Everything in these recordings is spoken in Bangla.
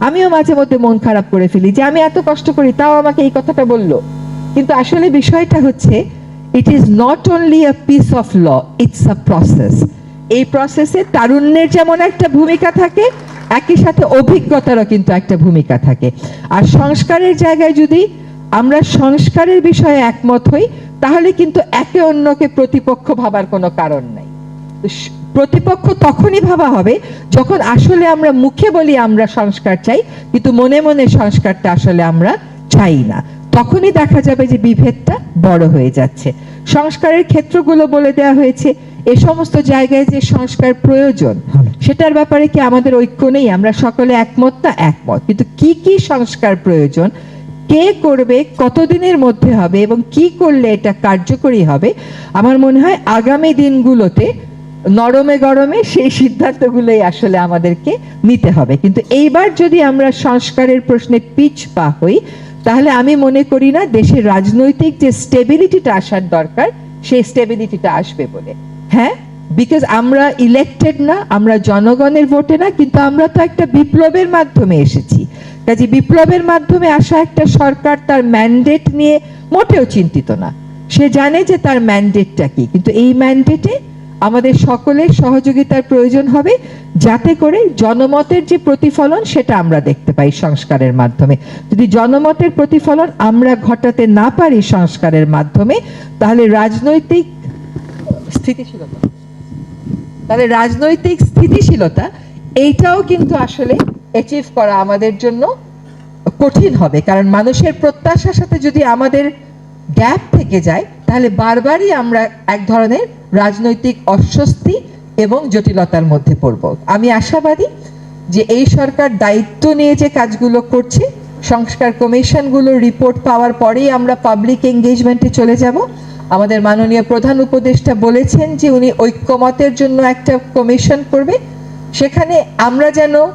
আমিও মাঝে মধ্যে মন খারাপ করে ফেলি যে আমি এত কষ্ট করি, তাও আমাকে এই কথাটা বলল। কিন্তু আসলে বিষয়টা হচ্ছে it is not only a piece of law it's a process এই প্রসেসে তারুণ্যের যেমন একটা ভূমিকা থাকে, একই সাথে অভিজ্ঞতারও কিন্তু একটা ভূমিকা থাকে। আর সংস্কারের জায়গায় যদি আমরা সংস্কারের বিষয়ে একমত হই, তাহলে কিন্তু একে অন্যকে প্রতিপক্ষ ভাবার কোনো কারণ নাই। প্রতিপক্ষ তখনই ভাবা হবে যখন আসলে আমরা মুখে বলি আমরা সংস্কার চাই কিন্তু মনে মনে সংস্কারটা আসলে আমরা চাই না। তখনই দেখা যাবে যে বিভেদটা বড় হয়ে যাচ্ছে। সংস্কারের ক্ষেত্রগুলো বলে দেওয়া হয়েছে এ সমস্ত জায়গায় যে সংস্কার প্রয়োজন সেটার ব্যাপারে কি আমাদের ঐক্য নেই? আমরা সকলে একমত না? একমত। কিন্তু কি কি সংস্কার প্রয়োজন? কে করবে? কতদিনের মধ্যে হবে? এবং কি করলে এটা কার্যকরী হবে? আমার মনে হয় আগামী দিনগুলোতে নরমে গরমে সেই সিদ্ধান্তগুলোই আসলে আমাদেরকে নিতে হবে। কিন্তু এইবার যদি আমরা সংস্কারের প্রশ্নে পিছ পা হই, তাহলে আমি মনে করি না দেশের রাজনৈতিক যে স্টেবিলিটিটা আসার দরকার, সেই স্টেবিলিটিটা আসবে বলে। হ্যাঁ? বিকজ আমরা ইলেক্টেড না, আমরা জনগণের ভোটে না, কিন্তু আমরা তো একটা বিপ্লবের মাধ্যমে এসেছি। কাজে বিপ্লবের মাধ্যমে আসা একটা সরকার তার ম্যান্ডেট নিয়ে মোটেও চিন্তিত না। সে জানে যে তার ম্যান্ডেটটা কি, কিন্তু এই ম্যান্ডেটে আমাদের সকলের সহযোগিতার প্রয়োজন হবে, যাতে করে জনমতের যে প্রতিফলন সেটা আমরা দেখতে পাই সংস্কারের মাধ্যমে। যদি জনমতের প্রতিফলন আমরা ঘটাতে না পারি সংস্কারের মাধ্যমে, তাহলে রাজনৈতিক স্থিতিশীলতা, তাহলে রাজনৈতিক স্থিতিশীলতা, এইটাও কিন্তু আসলে অ্যাচিভ করা আমাদের জন্য কঠিন হবে। কারণ মানুষের প্রত্যাশার সাথে যদি আমাদের গ্যাপ থেকে যায়, তাহলে বারবারই আমরা এক ধরনের রাজনৈতিক অস্বস্তি এবং জটিলতার মধ্যে পড়ব। আমি আশাবাদী যে এই সরকার দায়িত্ব নিয়ে যে কাজগুলো করছে, সংস্কার কমিশনগুলোর রিপোর্ট পাওয়ার পরেই আমরা পাবলিক এঙ্গেজমেন্টে চলে যাব। আমাদের মাননীয় প্রধান উপদেষ্টা বলেছেন যে উনি ঐক্যমতের জন্য একটা কমিশন করবে। সেখানে আমরা যেন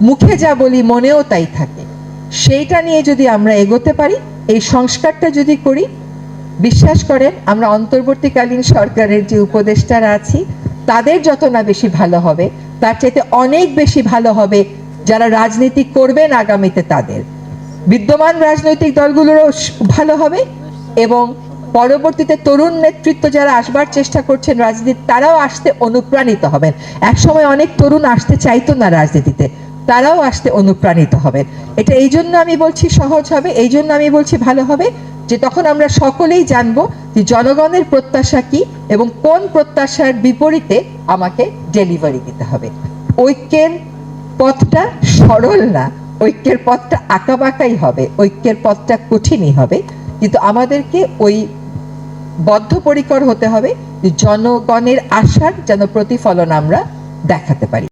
মুখে যা বলি, মনেও তাই থাকে। সেইটা নিয়ে যদি আমরা এগোতে পারি, এই সংস্কারটা যদি করি, বিশ্বাস করেন, আমরা অন্তর্বর্তীকালীন সরকারের যে উপদেষ্টারা আছি, তাদের যত না বেশি ভালো হবে, তার চাইতে অনেক বেশি ভালো হবে যারা রাজনীতি করবেন আগামীতে তাদের। বিদ্যমান রাজনৈতিক দলগুলোরও ভালো হবে এবং পরবর্তীতে তরুণ নেতৃত্ব যারা আসবার চেষ্টা করছেন রাজনীতি, তারাও আসতে অনুপ্রাণিত হবেন। একসময় অনেক তরুণ আসতে চাইতো না রাজনীতিতে। তারাও আসতে অনুপ্রাণিত হবেন এটা এই জন্য আমি বলছি সহজ হবে, এই জন্য আমি বলছি ভালো হবে, যে তখন আমরা সকলেই জানব যে জনগণের প্রত্যাশা কি এবং কোন প্রত্যাশার বিপরীতে আমাকে ডেলিভারি দিতে হবে। ঐক্যের পথটা সরল না, ঐক্যের পথটা আঁকাবাঁকাই হবে, ঐক্যের পথটা কঠিনই হবে। কিন্তু আমাদেরকে ওই বদ্ধপরিকর হতে হবে জনগণের আশার যেন প্রতিফলন আমরা দেখাতে পারি।